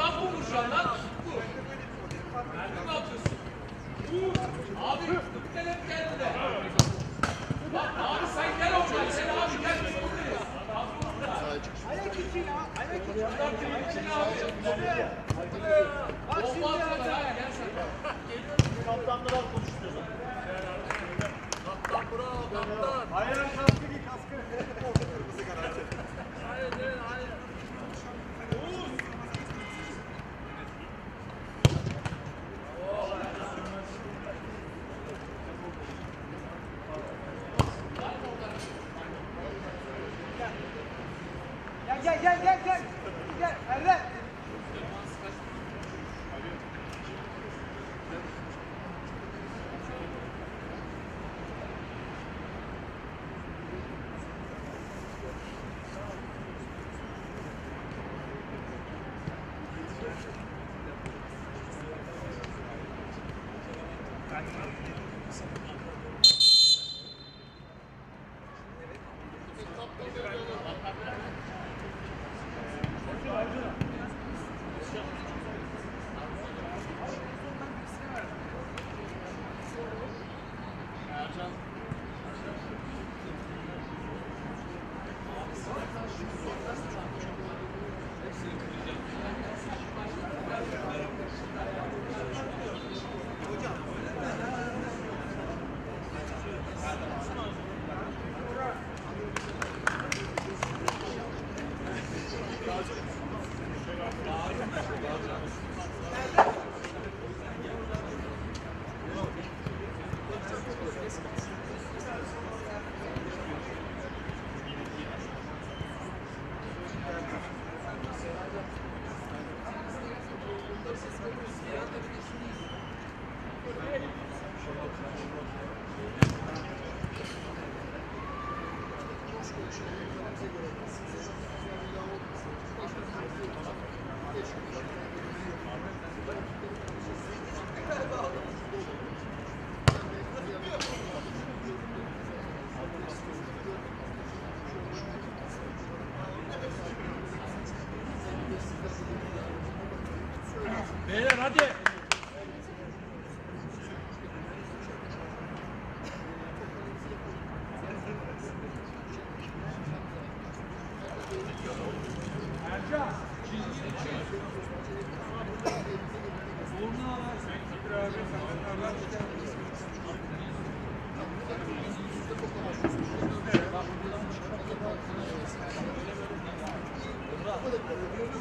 adam şu an lan. Bu. Nerede ne yapıyorsun? Abi tıpkı hep geldi de. Bak abi sen gel oradan. Sen abi gel biz buradayız. Abi burada. Ayak içi ya. Ayak içi. Adam kimin için abi? Bak şimdi Bomba atıyorlar abi gel sen. Kaptanlar az konuşuyorlar. Kaptan bravo kaptan. Hayır kaskı giy kaskı.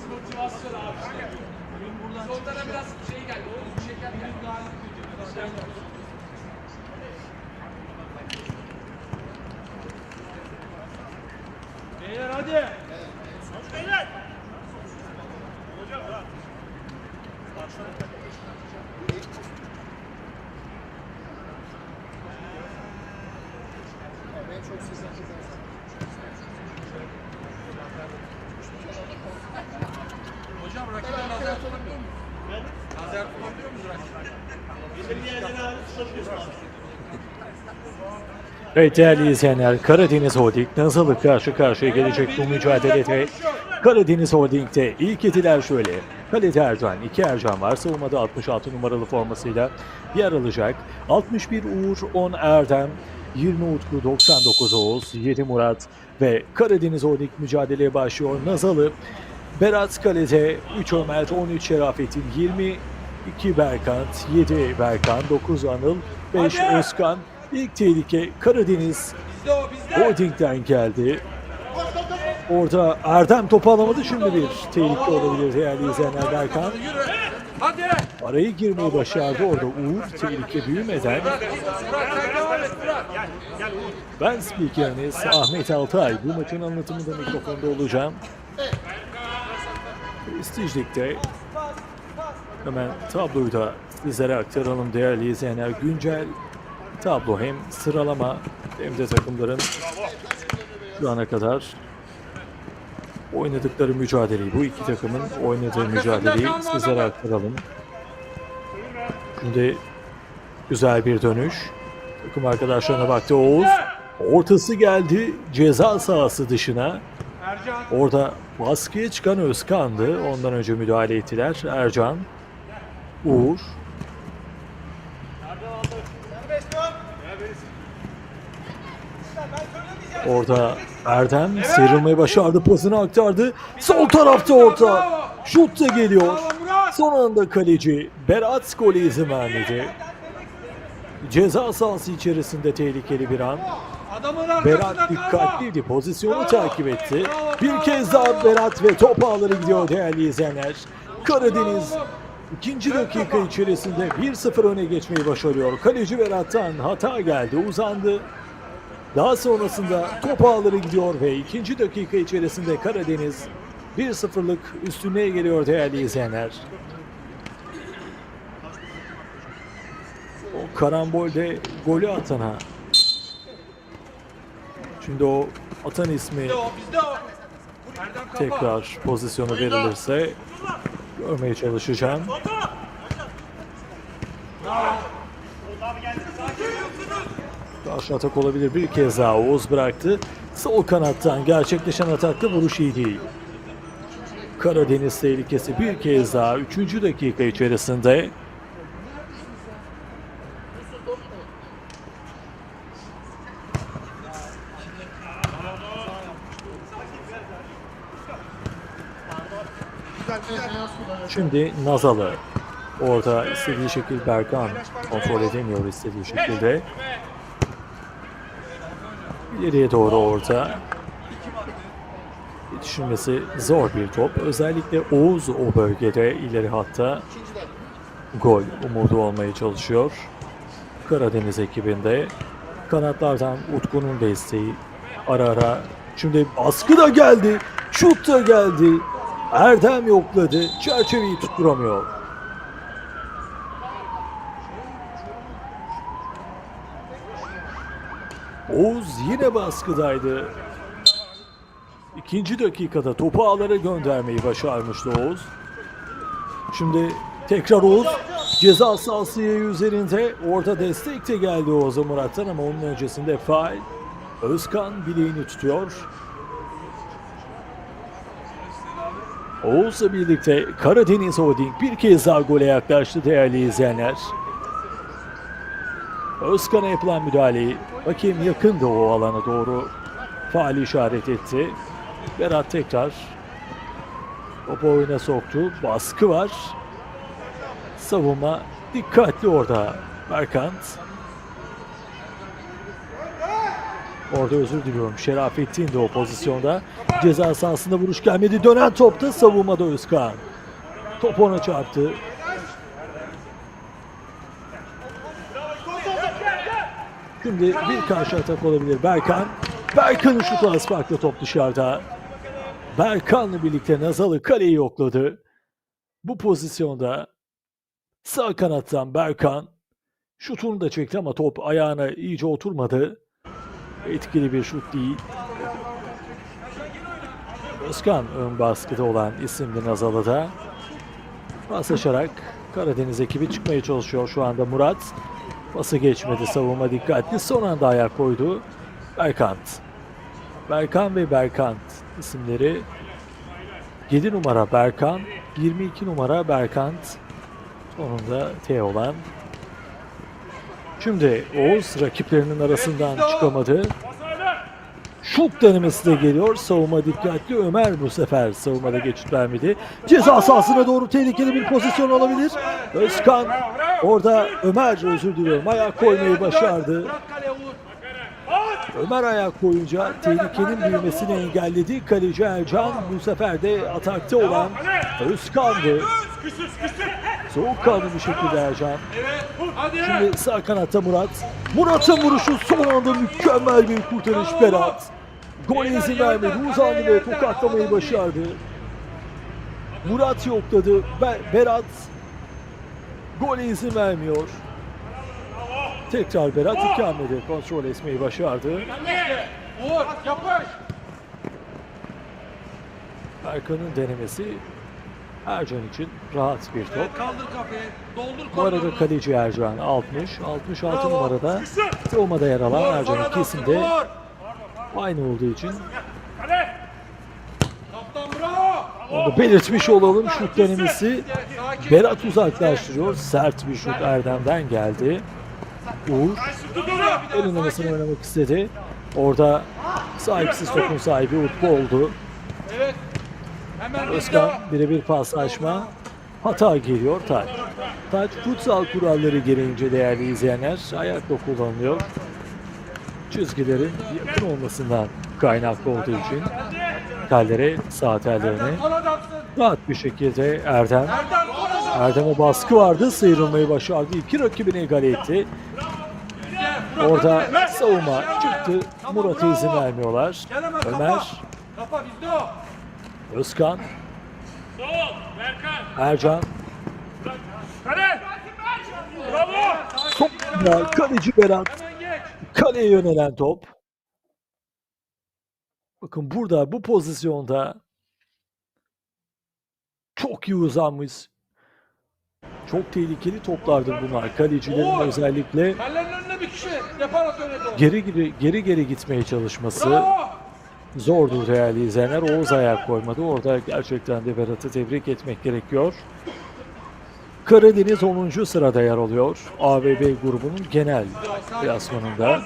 Motivasyon abi. Biz onlara biraz şey geldi. O şeker geldi. Beyler hadi. Beyler! Ben çok sesim Evet değerli izleyenler Karadeniz Holding Nazalı karşı karşıya gelecek bu mücadelede Karadeniz Holding'de ilk etiler şöyle. Kalede Ercan, iki Ercan var. Savunmada 66 numaralı formasıyla yer alacak. 61 Uğur, 10 Erdem, 20 Utku, 99 Oğuz, 7 Murat ve Karadeniz Holding mücadeleye başlıyor. Nazalı, Berat Kalede, 3 Ömer, 13 Şerafettin, 20 2 Berkant, 7 Berkan, 9 Anıl, 5 Hadi! Özkan. İlk tehlike Karadeniz. Holding'den geldi. Orada Erdem topu alamadı. Şimdi bir tehlike olabilir değerli izleyenler Berkan. Araya girmeyi başardı orada Uğur tehlike büyümeden. Ben spikeriniz Ahmet Altay. Bu maçın anlatımında mikrofonda olacağım. Prestijlik'te hemen tabloyu da sizlere aktaralım değerli izleyenler. Güncel tablo hem sıralama hem de takımların şu ana kadar oynadıkları mücadeleyi, bu iki takımın oynadığı mücadeleyi sizlere aktaralım. Şimdi güzel bir dönüş. Takım arkadaşlarına baktı Oğuz. Ortası geldi ceza sahası dışına. Orada baskıya çıkan Özkan'dı. Ondan önce müdahale ettiler. Ercan, Uğur. Serbest dön. Ben söylemeyeceğim. Orada Erdem sıyrılmayı başardı. Pasını aktardı. Sol tarafta orta. Şut da geliyor. Son anda kaleci Berat golü izin vermedi. Ceza sahası içerisinde tehlikeli bir an. Berat dikkatliydi. Pozisyonu takip etti. Bir kez daha Berat ve top ağları gidiyor değerli izleyenler. Karadeniz ikinci dakika içerisinde 1-0 öne geçmeyi başarıyor. Kaleci Berat'tan hata geldi, uzandı. Daha sonrasında top ağları gidiyor ve ikinci dakika içerisinde Karadeniz 1-0'lık üstünlüğe geliyor değerli izleyenler. O karambolde golü atana Şimdi o atan ismi tekrar pozisyonu verilirse görmeye çalışacağım. Karşı atak olabilir. Bir kez daha Oğuz bıraktı. Sol kanattan gerçekleşen atakta vuruş iyi değil. Karadeniz tehlikesi bir kez daha 3. dakika içerisinde Şimdi Nazalı orada istediği şekilde Berkan kontrol edemiyor istediği şekilde. İleriye doğru orta. Yetişilmesi zor bir top. Özellikle Oğuz o bölgede ileri hatta gol umudu olmaya çalışıyor. Karadeniz ekibinde kanatlardan Utku'nun desteği ara ara. Şimdi baskı da geldi. Şut da geldi. Erdem yokladı. Çerçeveyi tutturamıyor. Oğuz yine baskıdaydı. İkinci dakikada topu ağlara göndermeyi başarmıştı Oğuz. Şimdi tekrar Oğuz ceza sahası üzerinde orada destek de geldi Oğuz'a Murat'tan ama onun öncesinde faal. Özkan bileğini tutuyor. Oğuz'la birlikte Karadeniz Holding bir kez daha gole yaklaştı değerli izleyenler. Özkan'a yapılan müdahaleyi hakem yakındı o alana doğru faali işaret etti. Berat tekrar topu oyuna soktu. Baskı var. Savunma dikkatli orada. Berkant. Orada özür diliyorum. Şerafettin de o pozisyonda. Ceza sahasında vuruş gelmedi. Dönen topta savunmada Özkan. Top ona çarptı. Şimdi bir karşı atak olabilir Berkan. Berkan'ın şutu az farklı top dışarıda. Berkan'la birlikte Nazalı kaleyi yokladı. Bu pozisyonda sağ kanattan Berkan şutunu da çekti ama top ayağına iyice oturmadı. Etkili bir şut değil. Özkan ön baskıda olan isimli Nazalı'da paslaşarak Karadeniz ekibi çıkmaya çalışıyor şu anda Murat. Pası geçmedi savunma dikkatli. Son anda ayak koydu. Berkant. Berkan ve Berkant isimleri 7 numara Berkan, 22 numara Berkant. Sonunda T olan. Şimdi Oğuz rakiplerinin arasından çıkamadı. Şut denemesi de geliyor. Savunma dikkatli. Ömer bu sefer savunmada geçit vermedi. Ceza sahasına doğru tehlikeli bir pozisyon olabilir. Özkan orada Ömer özür diliyorum. Ayak koymayı başardı. Ömer ayak koyunca tehlikenin büyümesini engelledi. Kaleci Ercan bu sefer de atakta olan Özkan'dı. Soğukkanlı bir şekilde Ercan. Şimdi sağ kanatta Murat. Murat'ın vuruşu son anda mükemmel bir kurtarış Berat. Gole izin vermedi. Uzandı ve tokatlamayı başardı. Murat yokladı. Be- Berat gole izin vermiyor. Tekrar Berat iki hamlede kontrol etmeyi başardı. Erkan'ın denemesi Ercan için rahat bir top. Evet, kaldır kafayı. Doldur Bu arada kaleci Ercan 60, 66 Bravo. numarada savunmada yer alan Ercan dönsün, Uğur. aynı olduğu için Kale. Kaptan bravo. onu belirtmiş olalım şut denemesi. Berat uzaklaştırıyor. Sert bir şut Erdem'den geldi. Uğur el oynamasını oynamak istedi. Orada sahipsiz topun sahibi Utku oldu. Evet. Özkan birebir paslaşma. Hata geliyor Taç. Taç futsal kuralları gereğince değerli izleyenler ayakla kullanılıyor. Çizgilerin yakın olmasından kaynaklı olduğu için tellere sağ tellerine rahat bir şekilde Erdem. Erdem'e baskı vardı sıyrılmayı başardı. İki rakibini egale etti. Orada savunma çıktı. Murat'a izin vermiyorlar. Ömer. Özkan, Sol. Berkan. Ercan. Kale. Bravo. Topla kaleci Berat. Kaleye yönelen top. Bakın burada bu pozisyonda çok iyi uzanmış. Çok tehlikeli toplardır bunlar. Kalecilerin Oo! özellikle önüne bir kişi. Geri geri geri geri gitmeye çalışması Bravo. Zordur değerli izleyenler. Oğuz ayak koymadı. Orada gerçekten de Berat'ı tebrik etmek gerekiyor. Karadeniz 10. sırada yer alıyor. AVB grubunun genel klasmanında.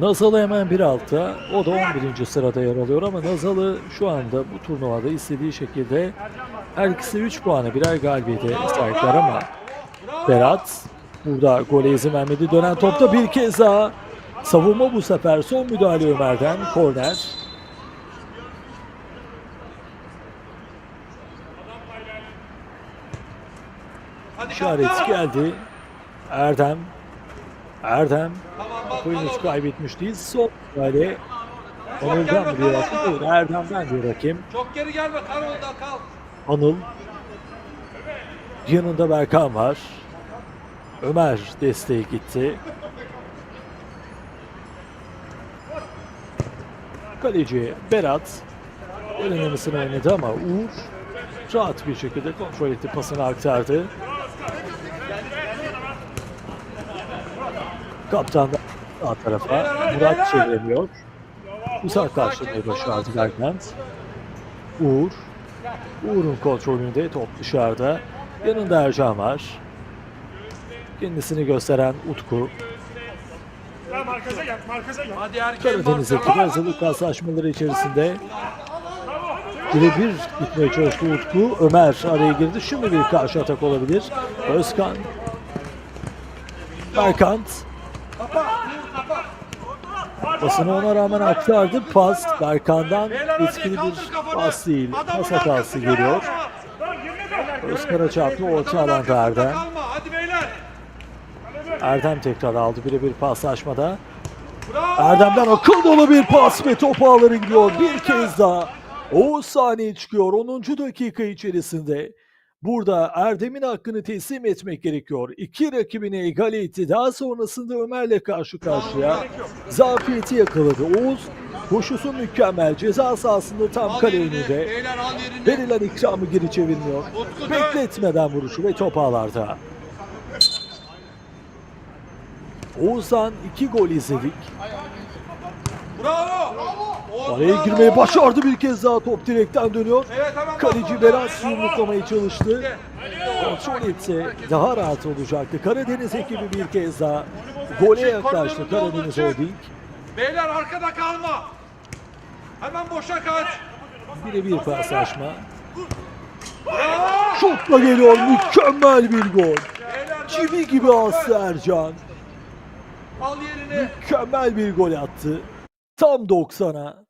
Nazalı hemen bir altta. O da 11. sırada yer alıyor ama Nazalı şu anda bu turnuvada istediği şekilde her ikisi 3 puanı birer galibiyete sahipler ama Berat burada gole izin vermedi. Dönen topta bir kez daha savunma bu sefer son müdahale Ömer'den korner. İşaret geldi. Erdem. Erdem. Oyunu hiç kaybetmiş değil. Son müdahale. Onur'dan bir hakim. Erdem'den bir hakim. Çok geri gelme orada kal. Anıl. Yanında Berkan var. Ömer desteğe gitti. Kaleci Berat denemesini oynadı ama Uğur rahat bir şekilde kontrol etti, pasını aktardı. Kaptan da sağ tarafa Murat çeviremiyor. Uzaklaştırmayı başardı Berkant. Uğur Uğur'un kontrolünde top dışarıda. Yanında Ercan var. Kendisini gösteren Utku. Gel markaza gel. Markaza gel. Hadi erkeğin Karadeniz'deki hazırlık paslaşmaları içerisinde birebir gitmeye çalıştı Utku. Ömer araya girdi. Şimdi bir karşı atak olabilir. Özkan. Berkant. Basını ona rağmen aktardı. Pas Berkan'dan etkili bir pas değil. Pas hatası geliyor. Özkan'a çarptı. Orta alanda Erdem. Erdem tekrar aldı birebir paslaşmada. Erdem'den akıl dolu bir pas ve top ağları gidiyor bir kez daha. Oğuz sahneye çıkıyor 10. dakika içerisinde. Burada Erdem'in hakkını teslim etmek gerekiyor. İki rakibini egale etti. Daha sonrasında Ömer'le karşı karşıya. Zafiyeti yakaladı. Oğuz koşusu mükemmel. Ceza sahasında tam Al kale önünde. Verilen ikramı geri çevirmiyor. Bekletmeden vuruşu ve top ağlarda. Oğuz'dan iki gol izledik. Bravo. Oğuz, Araya bravo. girmeyi başardı bir kez daha top direkten dönüyor. Evet hemen Kaleci bak. Berat yumruklamaya çalıştı. Kontrol etse daha rahat olacaktı. Karadeniz ekibi bir kez daha gole yaklaştı Karadeniz Holding. Beyler arkada kalma. Hemen boşa kaç. Birebir paslaşma. Bravo. Şutla geliyor mükemmel bir gol. Çivi gibi astı Ercan. Al yerini. Mükemmel bir gol attı. Tam 90'a.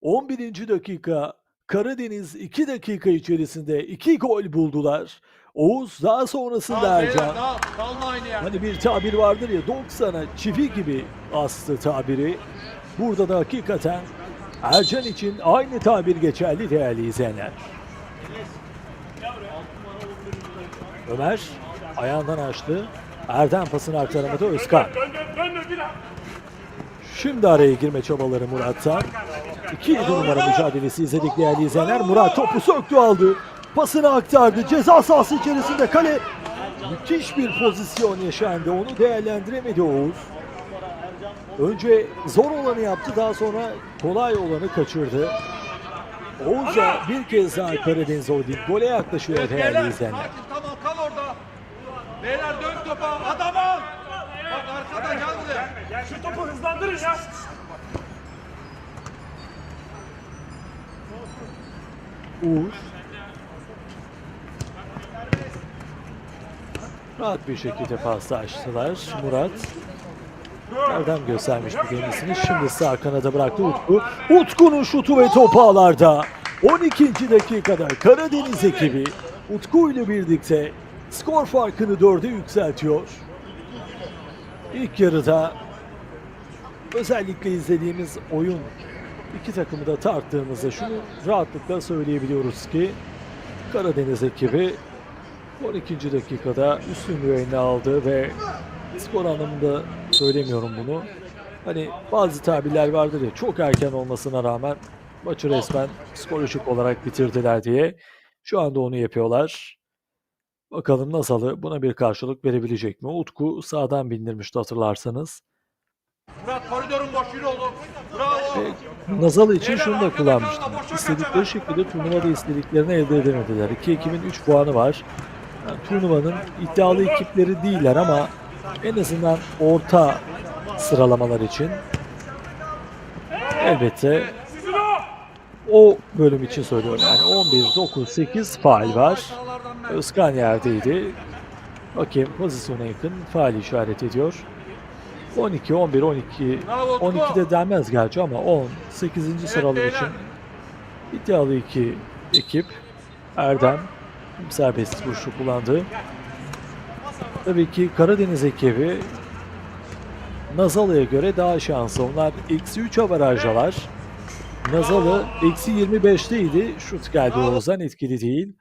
11. dakika. Karadeniz 2 dakika içerisinde 2 gol buldular. Oğuz daha sonrasında beyler Ercan. aynı yerde. Hani bir tabir vardır ya 90'a çivi gibi astı tabiri. Burada da hakikaten Ercan için aynı tabir geçerli değerli izleyenler. Ömer ayağından açtı. Erdem pasını aktaramadı Özkan. Şimdi araya girme çabaları Murat'tan. 2 numara mücadelesi izledik değerli izleyenler. Murat topu söktü aldı. Pasını aktardı. Ceza sahası içerisinde kale. Müthiş bir pozisyon yaşandı. Onu değerlendiremedi Oğuz. Önce zor olanı yaptı. Daha sonra kolay olanı kaçırdı. Oğuz'a bir kez daha Karadeniz Holding gole yaklaşıyor değerli izleyenler. sakin tamam kal orada. Beyler dön topa adam al. Bak arkada gel buraya. Şu topu hızlandırın ya. Uğur. Rahat bir şekilde pasta açtılar. Murat. Erdem göstermiş bir kendisini. Şimdi sağ kanada bıraktı Utku. Utku'nun şutu ve topu ağlarda. 12. dakikada Karadeniz ekibi Utku ile birlikte skor farkını dörde yükseltiyor. İlk yarıda özellikle izlediğimiz oyun iki takımı da tarttığımızda şunu rahatlıkla söyleyebiliyoruz ki Karadeniz ekibi 12. dakikada üstünlüğü eline aldı ve skor anlamında söylemiyorum bunu. Hani bazı tabirler vardır ya çok erken olmasına rağmen maçı resmen psikolojik olarak bitirdiler diye. Şu anda onu yapıyorlar. Bakalım Nasalı buna bir karşılık verebilecek mi? Utku sağdan bindirmişti hatırlarsanız. Murat koridorun boş yürü oğlum. Bravo. Ve Nazal için şunu da kullanmıştım. İstedikleri şekilde turnuvada istediklerini elde edemediler. İki ekibin 3 puanı var. Yani turnuvanın iddialı ekipleri değiller ama en azından orta sıralamalar için elbette o bölüm için söylüyorum. Yani 11, 9, 8 faal var. Özkan yerdeydi. Bakayım pozisyona yakın faal işaret ediyor. 12, 11, 12, Bravo, Utku. 12'de denmez gerçi ama 10, 8. sıralar için iddialı iki ekip. Erdem serbest vuruşu kullandı. Tabii ki Karadeniz ekibi Nazalı'ya göre daha şanslı. Onlar eksi 3 avarajdalar. Nazalı eksi 25'teydi. Şut geldi Oğuz'dan etkili değil.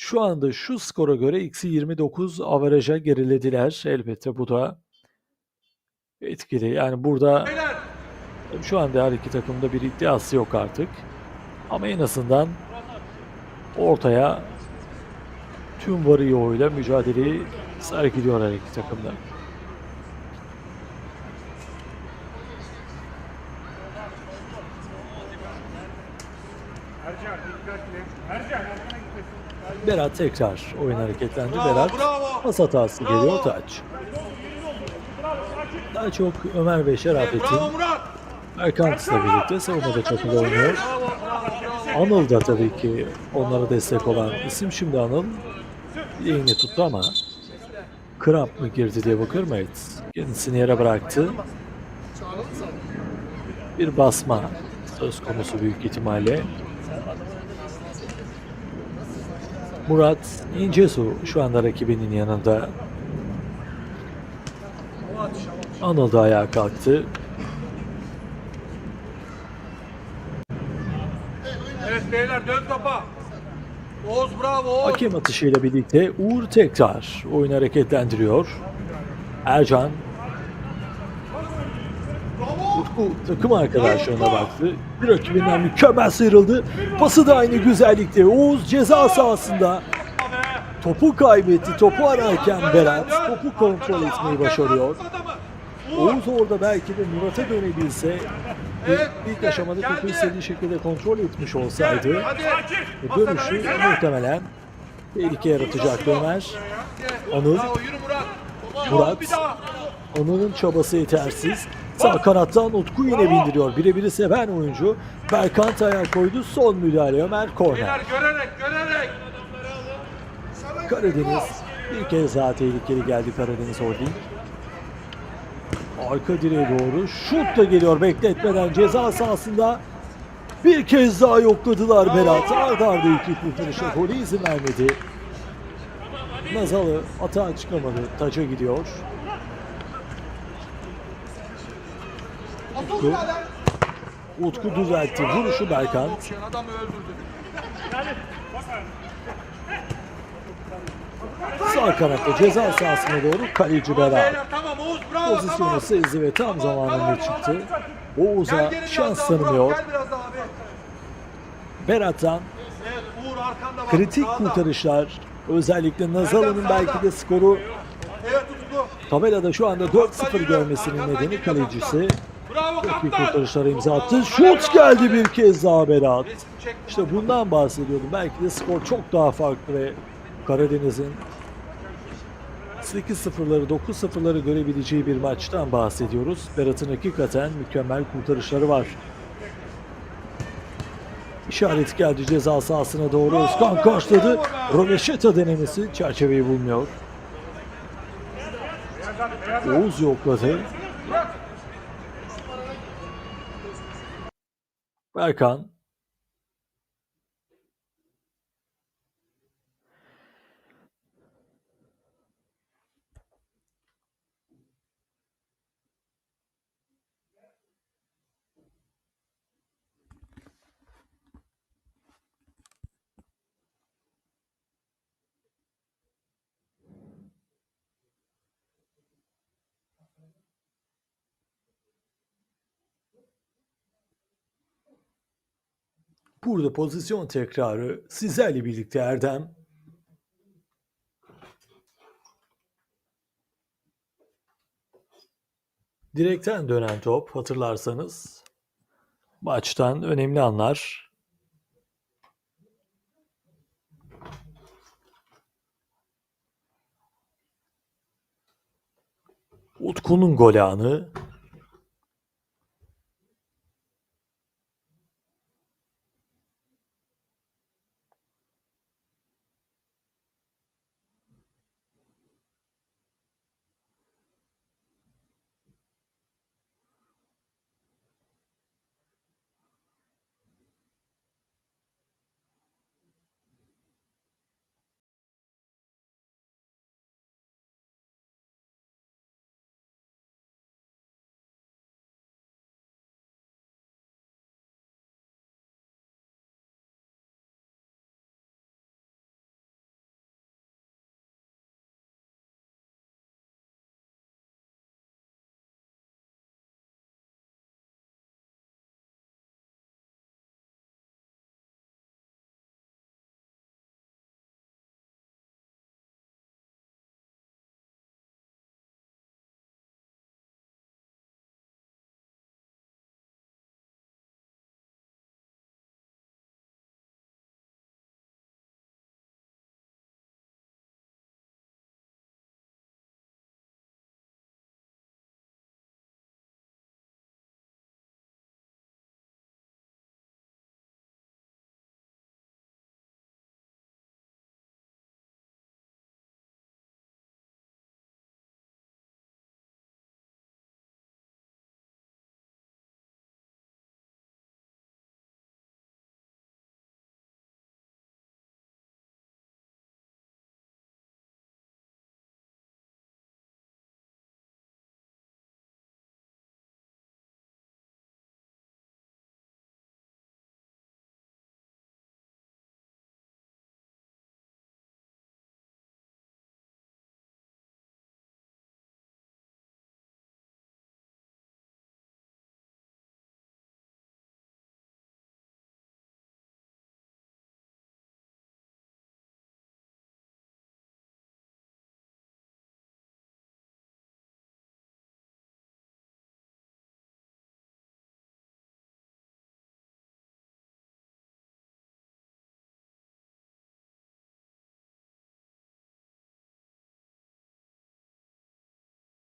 Şu anda şu skora göre eksi 29 avaraja gerilediler. Elbette bu da etkili. Yani burada şu anda her iki takımda bir iddiası yok artık. Ama en azından ortaya tüm varıyoruyla mücadeleyi sergiliyor her iki takımda. Ercan dikkatli. Ercan. Berat tekrar oyun hareketlendi. Bravo, Berat bravo. pas hatası Bravo. geliyor taç. Daha çok Ömer ve Şerafettin. Erkantis'le birlikte savunmada çakılı oynuyor. Anıl da tabii ki onlara destek olan isim. Şimdi Anıl yayını tuttu ama kramp mı girdi diye bakıyorum evet. Kendisini yere bıraktı. Bir basma söz konusu büyük ihtimalle. Murat İncesu şu anda rakibinin yanında. Anıl da ayağa kalktı. Evet beyler dön topa. Oğuz bravo Oğuz. Hakem atışıyla birlikte Uğur tekrar oyunu hareketlendiriyor. Ercan Takım arkadaşlarına baktı. Bir rakibinden mükemmel sıyrıldı. Pası da aynı güzellikte. Oğuz ceza sahasında Topu kaybetti. Topu ararken Berat topu kontrol etmeyi başarıyor. Oğuz orada belki de Murat'a dönebilse Evet, ilk aşamada topu istediği şekilde kontrol etmiş olsaydı dönüşü muhtemelen tehlike yaratacaktı Ömer. Anıl. Murat. Anıl'ın çabası yetersiz. Sağ kanattan Utku yine bindiriyor. Birebiri seven oyuncu. Berkant ayağa koydu. Son müdahale Ömer Korner. Görerek görerek. Karadeniz bir kez daha tehlikeli geldi Karadeniz Holding. Arka direğe doğru şut da geliyor bekletmeden ceza sahasında bir kez daha yokladılar Berat. Arda arda iki kurtarışa golü izin vermedi. Nazalı atağa çıkamadı. Taça gidiyor. Utku. Utku düzeltti. Vuruşu öldürdü. Sağ kanatta ceza sahasına doğru kaleci bravo Pozisyonu sezdi ve tam zamanında çıktı. Oğuz'a şans tanımıyor. Berat'tan kritik kurtarışlar. Özellikle Nazalı'nın belki de skoru tabelada şu anda 4-0 görmesinin nedeni kalecisi. Bravo Çok iyi kaptan. kurtarışlara imza attı. Şut geldi bir kez daha Berat. İşte bundan bahsediyordum. Belki de skor çok daha farklı ve Karadeniz'in 8-0'ları 9-0'ları görebileceği bir maçtan bahsediyoruz. Berat'ın hakikaten mükemmel kurtarışları var. İşaret geldi ceza sahasına doğru. Özkan karşıladı. Roveşeta denemesi çerçeveyi bulmuyor. Oğuz yokladı. Berkan Burada pozisyon tekrarı sizlerle birlikte Erdem. Direkten dönen top hatırlarsanız maçtan önemli anlar. Utku'nun gol anı